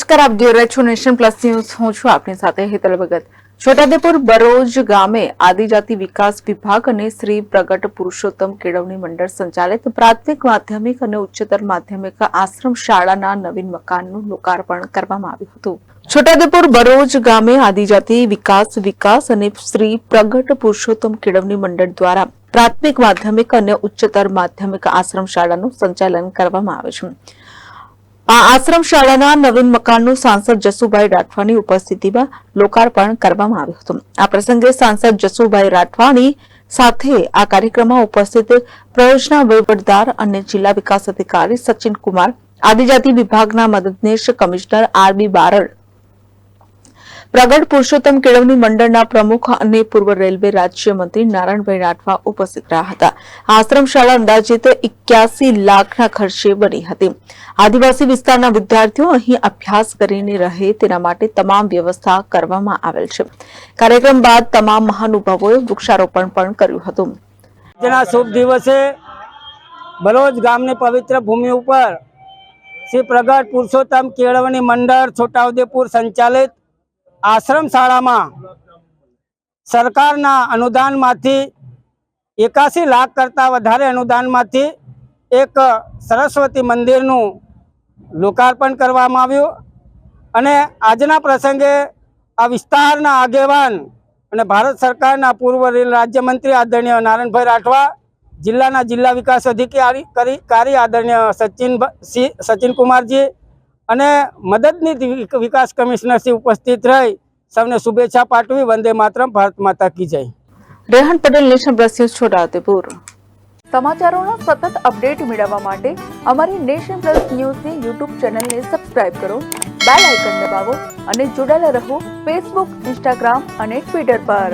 નમસ્કાર, આપ જોઈ રહ્યા છો નેશન પ્લસ ન્યૂઝ. હું છું આપની સાથે હેતલ ભગત. છોટાદેપુર બરોજ ગામે આદિજાતિ વિકાસ વિભાગ અને શ્રી પ્રગટ પુરુષોત્તમ કેળવણી મંડળ સંચાલિત પ્રાથમિક માધ્યમિક અને ઉચ્ચતર માધ્યમિક આશ્રમ શાળાના નવીન મકાનનું લોકાર્પણ કરવામાં આવ્યું હતું. છોટાદેપુર બરોજ ગામે આદિજાતિ વિકાસ વિકાસ અને શ્રી પ્રગટ પુરુષોત્તમ કેળવણી મંડળ દ્વારા પ્રાથમિક માધ્યમિક અને ઉચ્ચતર માધ્યમિક આશ્રમ શાળાનું સંચાલન કરવામાં આવે છે. આ આશ્રમ શાળાના નવીન મકાનનું સાંસદ જસુભાઈ રાઠવાની ઉપસ્થિતિમાં લોકાર્પણ કરવામાં આવ્યું હતું. આ પ્રસંગે સાંસદ જસુભાઈ રાઠવાણી સાથે આ કાર્યક્રમમાં ઉપસ્થિત પ્રયોજના વહીવટદાર અને જિલ્લા વિકાસ અધિકારી સચિન કુમાર, આદિજાતિ વિભાગના મદદનીશ કમિશનર આરબી બારડ પ્રગટ પુરુષોત્તમ કેળવણી મંડળના પ્રમુખ અને પૂર્વ રેલવે રાજ્યમંત્રી નારાયણભાઈ રાઠવા ઉપસ્થિત રહ્યા હતા. આશ્રમ શાળા અંદાજિત એક્યાસી લાખના ખર્ચે બની હતી. આદિવાસી વિસ્તારના વિદ્યાર્થીઓ અહીં અભ્યાસ કરીને રહે તેના માટે તમામ વ્યવસ્થા કરવામાં આવેલ છે. કાર્યક્રમ બાદ તમામ મહાનુભાવોએ વૃક્ષારોપણ પણ કર્યું હતું. જેના શુભ દિવસે બરોજ ગામની પવિત્ર ભૂમિ ઉપર શ્રી પ્રગટ પુરુષોત્તમ કેળવણી મંડળ છોટાઉદેપુર સંચાલિત આશ્રમ શાળામાં સરકારના અનુદાનમાંથી એકાસી લાખ કરતાં વધારે અનુદાનમાંથી એક સરસ્વતી મંદિરનું લોકાર્પણ કરવામાં આવ્યું. અને આજના પ્રસંગે આ વિસ્તારના આગેવાન અને ભારત સરકારના પૂર્વ રેલ રાજ્યમંત્રી આદરણીય નારાયણભાઈ રાઠવા, જિલ્લાના જિલ્લા વિકાસ અધિકારી, કરી- આદરણીય સચિન સચિન કુમારજી અને મદદની વિકાસ કમિશનરશ્રી ઉપસ્થિત રહી સૌને શુભેચ્છા પાઠવી વંદે માતરમ ભારત માતા કી જય. Rehan Patel nation plus news Chhotaudepur સમાચારોનો સતત અપડેટ મેળવવા માટે અમારી નેશન પ્લસ ન્યૂઝની યુટ્યુબ ચેનલને સબસ્ક્રાઇબ કરો બેલ આઇકન દબાવો અને જોડાયેલા રહો ફેસબુક ઇન્સ્ટાગ્રામ અને ટ્વિટર પર.